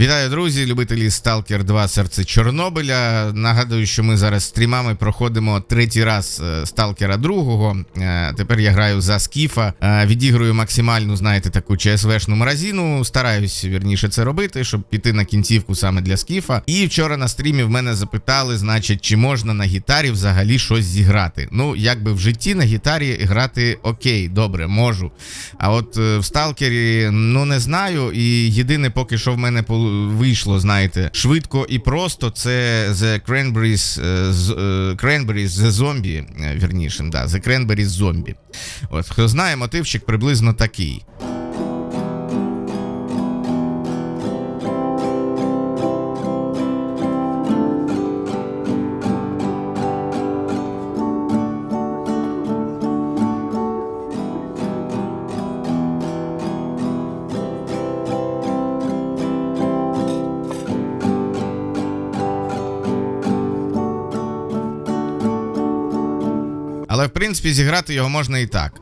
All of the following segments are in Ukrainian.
Вітаю, друзі, любителі Stalker 2 серце Чорнобиля. Нагадую, що ми зараз стрімами проходимо третій раз е, Сталкера другого. Е, Тепер я граю за Скіфа. Е, Відіграю максимальну, знаєте, таку ЧСВшну мразіну. Стараюсь вірніше це робити, щоб піти на кінцівку саме для Скіфа. І вчора на стрімі в мене запитали, значить, чи можна на гітарі взагалі щось зіграти. Ну, якби в житті на гітарі грати окей, добре, можу. А от в Сталкері, ну не знаю. І єдине, поки що в мене пол- вийшло, знаєте, швидко і просто це The Cranberries, е, е, Cranberries The Zombie, е, вірніше, да, The Cranberries Zombie. От, хто знає, мотивчик приблизно такий. Але в принципі зіграти його можна і так.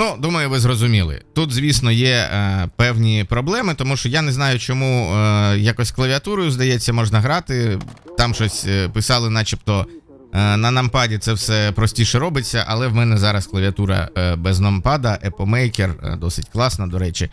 Ну, думаю, ви зрозуміли. Тут, звісно, є е, певні проблеми, тому що я не знаю, чому е, якось клавіатурою, здається, можна грати. Там щось е, писали, начебто. е, На нампаді це все простіше робиться, але в мене зараз клавіатура е, без нампада, Maker, е, досить класна, до речі.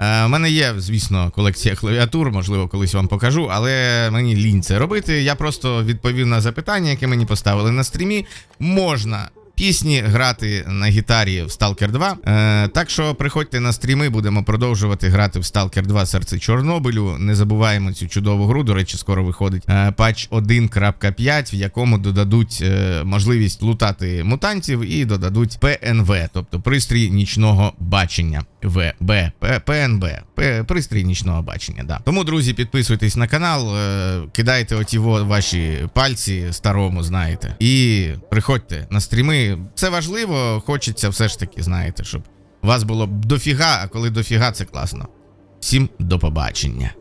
Е, В мене є, звісно, колекція клавіатур, можливо, колись вам покажу, але мені лінь це робити. Я просто відповів на запитання, яке мені поставили на стрімі. Можна пісні грати на гітарі в Stalker 2. Е, так що приходьте на стріми, будемо продовжувати грати в Stalker 2 серце Чорнобилю. Не забуваємо цю чудову гру. До речі, скоро виходить е, патч 1.5, в якому додадуть е, можливість лутати мутантів і додадуть ПНВ, тобто пристрій нічного бачення. ВБ, ПНБ, пристрій нічного бачення. Да. Тому, друзі, підписуйтесь на канал, е, кидайте оті ваші пальці старому, знаєте, і приходьте на стріми. Це важливо, хочеться все ж таки, знаєте, щоб вас було дофіга, а коли дофіга, це класно. Всім до побачення.